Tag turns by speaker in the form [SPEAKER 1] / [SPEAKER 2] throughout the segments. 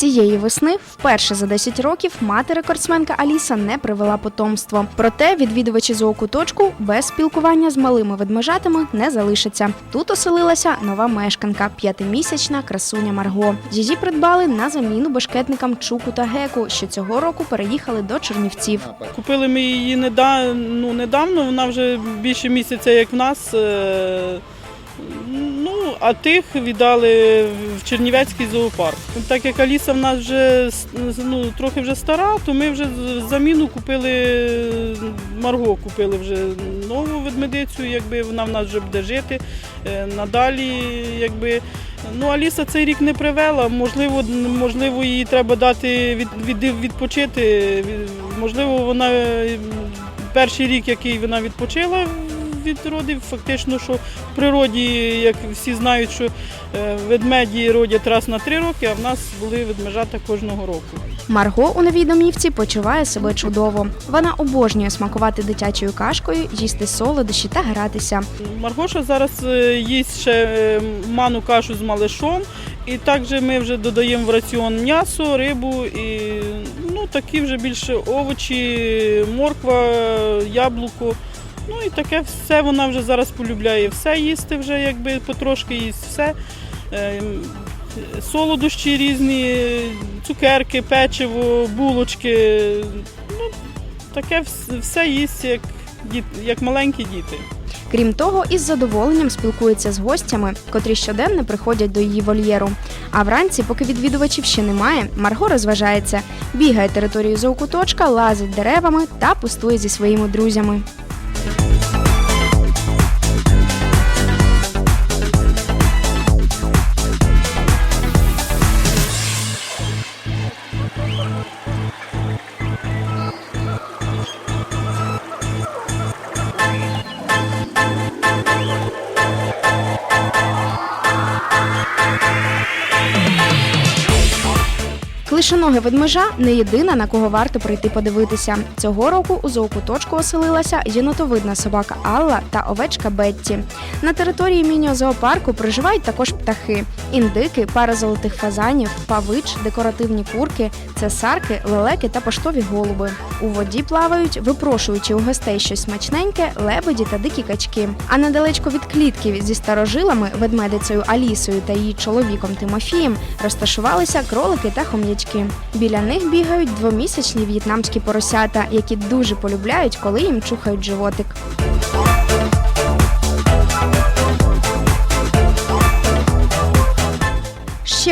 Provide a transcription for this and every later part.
[SPEAKER 1] Цієї весни вперше за 10 років мати рекордсменка Аліса не привела потомство. Проте відвідувачі зоокуточку без спілкування з малими ведмежатами не залишаться. Тут оселилася нова мешканка, п'ятимісячна красуня Марго. Її придбали на заміну бешкетникам Чуку та Геку, що цього року переїхали до Чернівців.
[SPEAKER 2] Купили ми її неда- ну, недавно, вона вже більше місяця, як в нас. е, а тих віддали в Чернівецький зоопарк. Так як Аліса в нас вже ну, трохи вже стара, то ми вже заміну купили Марго, купили вже нову ведмедицю, якби вона в нас вже буде жити. Е, Надалі, якби. Ну, Аліса цей рік не привела. Можливо, можливо, їй треба дати від, від, відпочити. Можливо, вона перший рік, який вона відпочила від фактично, що в природі, як всі знають, що е, ведмеді родять раз на три роки, а в нас були ведмежата кожного року.
[SPEAKER 1] Марго у новій домівці почуває себе чудово. Вона обожнює смакувати дитячою кашкою, їсти солодощі та гратися.
[SPEAKER 2] Маргоша зараз е, їсть ще е, ману кашу з малишом, і також ми вже додаємо в раціон м'ясо, рибу і ну, такі вже більше овочі, морква, яблуко. Ну і таке все вона вже зараз полюбляє все їсти, вже якби потрошки їсть все. Е, Солодощі різні, цукерки, печиво, булочки. Ну, таке все їсть, як, як маленькі діти.
[SPEAKER 1] Крім того, із задоволенням спілкується з гостями, котрі щоденно приходять до її вольєру. А вранці, поки відвідувачів ще немає, Марго розважається, бігає територію зоокуточка, лазить деревами та пустує зі своїми друзями. Клишоноге ведмежа не єдина, на кого варто прийти подивитися. Цього року у зоокуточку оселилася єнотовидна собака Алла та овечка Бетті. На території міні-зоопарку проживають також птахи: індики, пара золотих фазанів, павич, декоративні курки, цесарки, лелеки та поштові голуби. У воді плавають, випрошуючи у гостей щось смачненьке, лебеді та дикі качки. А недалечко від клітки зі старожилами, ведмедицею Алісою та її чоловіком Тимофієм розташувалися кролики та хом'ячки. Біля них бігають двомісячні в'єтнамські поросята, які дуже полюбляють, коли їм чухають животик.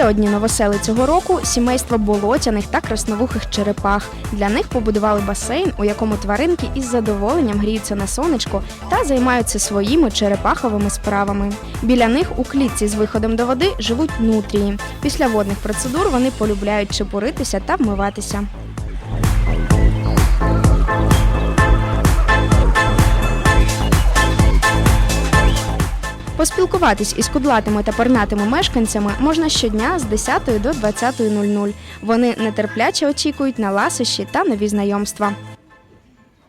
[SPEAKER 1] Одні новосели цього року сімейство болотяних та красновухих черепах. Для них побудували басейн, у якому тваринки із задоволенням гріються на сонечко та займаються своїми черепаховими справами. Біля них у клітці з виходом до води живуть нутрії. Після водних процедур вони полюбляють чепуритися та вмиватися. Поспілкуватись із кудлатими та пернатими мешканцями можна щодня з 10 до 20.00. Вони нетерпляче очікують на ласощі та нові знайомства.